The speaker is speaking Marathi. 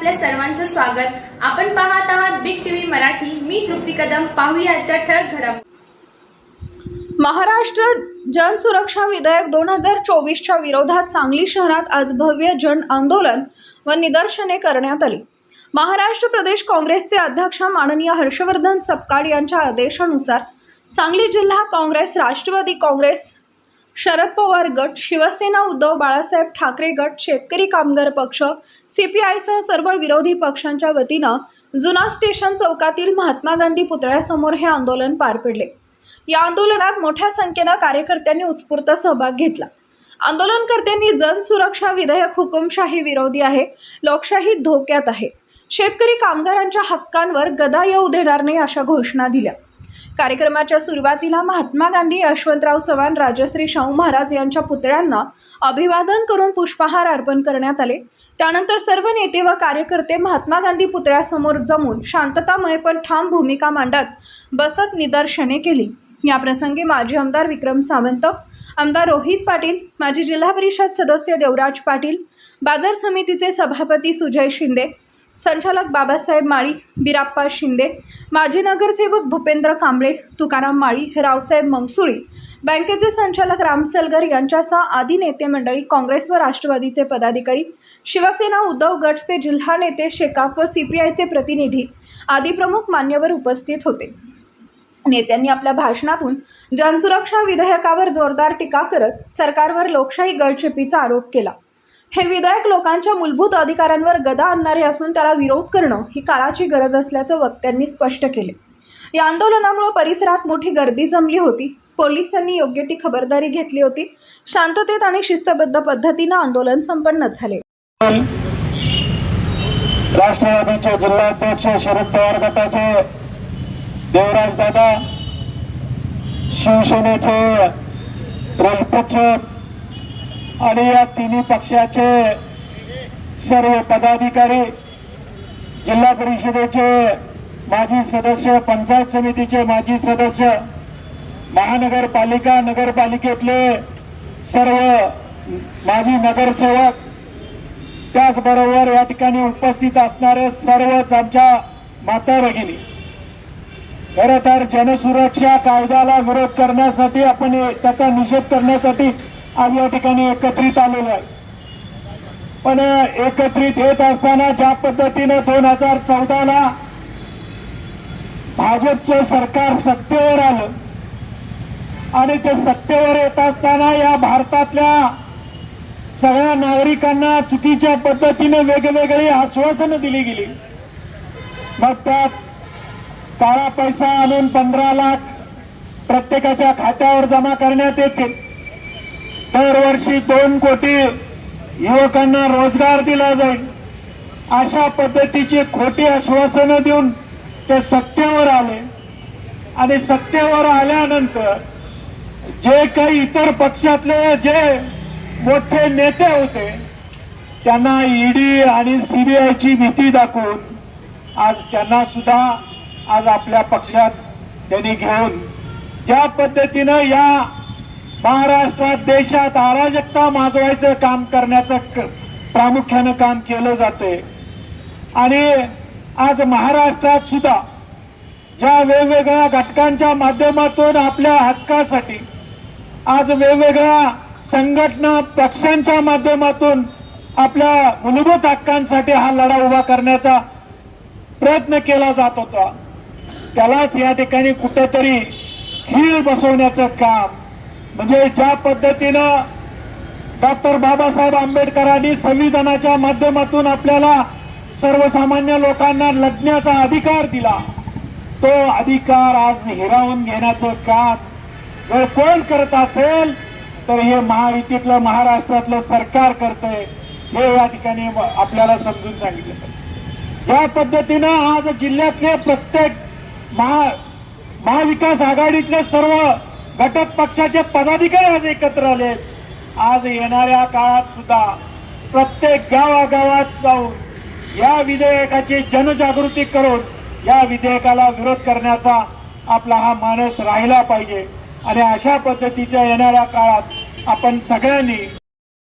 आपल्या सर्वांचं स्वागत. आपण पाहत आहात बिग टीव्ही मराठी. मी तृप्ती कदम. पाहूया आजच्या ठळक घडामोडी महाराष्ट्र जनसुरक्षा विधेयक दोन हजार चोवीसच्या विरोधात सांगली शहरात आज भव्य जन आंदोलन व निदर्शने करण्यात आली. महाराष्ट्र प्रदेश काँग्रेसचे अध्यक्ष माननीय हर्षवर्धन सपकाळ यांच्या आदेशानुसार सांगली जिल्हा काँग्रेस राष्ट्रवादी काँग्रेस शरद पवार गट शिवसेना उद्धव बाळासाहेब ठाकरे गट शेतकरी कामगार पक्ष सीपीआयसह सर्व विरोधी पक्षांच्या वतीनं जुना स्टेशन चौकातील महात्मा गांधी पुतळ्यासमोर हे आंदोलन पार पडले. या आंदोलनात मोठ्या संख्येनं कार्यकर्त्यांनी उत्स्फूर्त सहभाग घेतला. आंदोलनकर्त्यांनी जनसुरक्षा विधेयक हुकुमशाही विरोधी आहे लोकशाही धोक्यात आहे. शेतकरी कामगारांच्या हक्कांवर गदा येऊ देणार नाही अशा घोषणा दिल्या. कार्यक्रमाच्या सुरुवातीला महात्मा गांधी यशवंतराव चव्हाण राजश्री शाहू महाराज यांच्या पुतळ्यांना अभिवादन करून पुष्पहार अर्पण करण्यात आले. त्यानंतर सर्व नेते व कार्यकर्ते महात्मा गांधी पुतळ्यासमोर जमून शांततामय पण ठाम भूमिका मांडत बसत निदर्शने केली. याप्रसंगी माजी आमदार विक्रम सावंत आमदार रोहित पाटील माजी जिल्हा परिषद सदस्य देवराज पाटील बाजार समितीचे सभापती सुजय शिंदे संचालक बाबासाहेब माळी बिराप्पा शिंदे माजी नगरसेवक भूपेंद्र कांबळे तुकाराम माळी रावसाहेब मंगसुळी बँकेचे संचालक राम सलगर यांच्यासह आदी नेते मंडळी काँग्रेस व राष्ट्रवादीचे पदाधिकारी शिवसेना उद्धव गटचे जिल्हा नेते शेकाप व सीपीआयचे प्रतिनिधी आदी प्रमुख मान्यवर उपस्थित होते. नेत्यांनी आपल्या भाषणातून जनसुरक्षा विधेयकावर जोरदार टीका करत सरकारवर लोकशाही गळचेपीचा आरोप केला. हे विधेयक लोकांच्या मूलभूत अधिकारांवर गदा आणणारे असून त्याला विरोध करणं ही काळाची गरज असल्याचं वक्त्यांनी स्पष्ट केले. या आंदोलनामुळे परिसरात मोठी गर्दी जमली होती. पोलिसांनी योग्य ती खबरदारी घेतली होती. शांततेत आणि शिस्तबद्ध पद्धतीनं आंदोलन संपन्न झाले. राष्ट्रवादीचे जिल्हाध्यक्ष शरद पवार गटाचे देवराज दादा शिवसेनेचे आणि या तिन्ही पक्षाचे सर्व पदाधिकारी जिल्हा परिषदेचे माजी सदस्य पंचायत समितीचे माजी सदस्य महानगरपालिका नगरपालिकेतले सर्व माजी नगरसेवक त्याचबरोबर या ठिकाणी उपस्थित असणारे सर्वच आमच्या माता भगिनी. खरं तर जनसुरक्षा कायद्याला विरोध करण्यासाठी आपण त्याचा निषेध करण्यासाठी आज या ठिकाणी एकत्रित आलेलो आहे. पण एकत्रित येत असताना ज्या पद्धतीनं दोन हजार चौदाला भाजपचं सरकार सत्तेवर आलं आणि ते सत्तेवर येत असताना या भारतातल्या सगळ्या नागरिकांना चुकीच्या पद्धतीने वेगवेगळी आश्वासनं दिली गेली. मग त्यात काळा पैसा आणून पंधरा लाख प्रत्येकाच्या खात्यावर जमा करण्यात येते दरवर्षी दोन कोटी युवकांना रोजगार दिला जाईल. अशा पद्धतीची खोटी आश्वासनं देऊन ते सत्तेवर आले. आणि सत्तेवर आल्यानंतर जे काही इतर पक्षातले जे मोठे नेते होते त्यांना ईडी आणि सीबीआयची भीती दाखवून आज त्यांना सुद्धा आज आपल्या पक्षात त्यांनी घेऊन ज्या पद्धतीनं या महाराष्ट्रात देशात अराजकता माजवायचं काम करण्याचं प्रामुख्यानं काम केलं जाते आणि आज महाराष्ट्रात सुद्धा ज्या वेगवेगळ्या घटकांच्या माध्यमातून आपल्या हक्कासाठी आज वेगवेगळ्या संघटना पक्षांच्या माध्यमातून आपल्या मूलभूत हक्कांसाठी हा लढा उभा करण्याचा प्रयत्न केला जात होता. त्यालाच या ठिकाणी कुठेतरी खीळ बसवण्याचं काम म्हणजे ज्या पद्धतीनं डॉक्टर बाबासाहेब आंबेडकरांनी संविधानाच्या माध्यमातून आपल्याला सर्वसामान्य लोकांना लढण्याचा अधिकार दिला तो अधिकार आज हिरावून घेण्याचं काम जर कोण करत असेल तर हे महायुतीतलं महाराष्ट्रातलं सरकार करतंय हे या ठिकाणी आपल्याला समजून सांगितलं ज्या पद्धतीनं आज जिल्ह्यातले प्रत्येक महा महाविकास आघाडीतले सर्व घटक पक्षाचे पदाधिकारी आज एकत्र आले आज येणाऱ्या काळात सुद्धा प्रत्येक गावागावात जाऊन या विधेयकाची जनजागृती करून या विधेयकाला विरोध करण्याचा आपला हा मानस राहिला पाहिजे. आणि अशा पद्धतीच्या येणाऱ्या काळात आपण सगळ्यांनी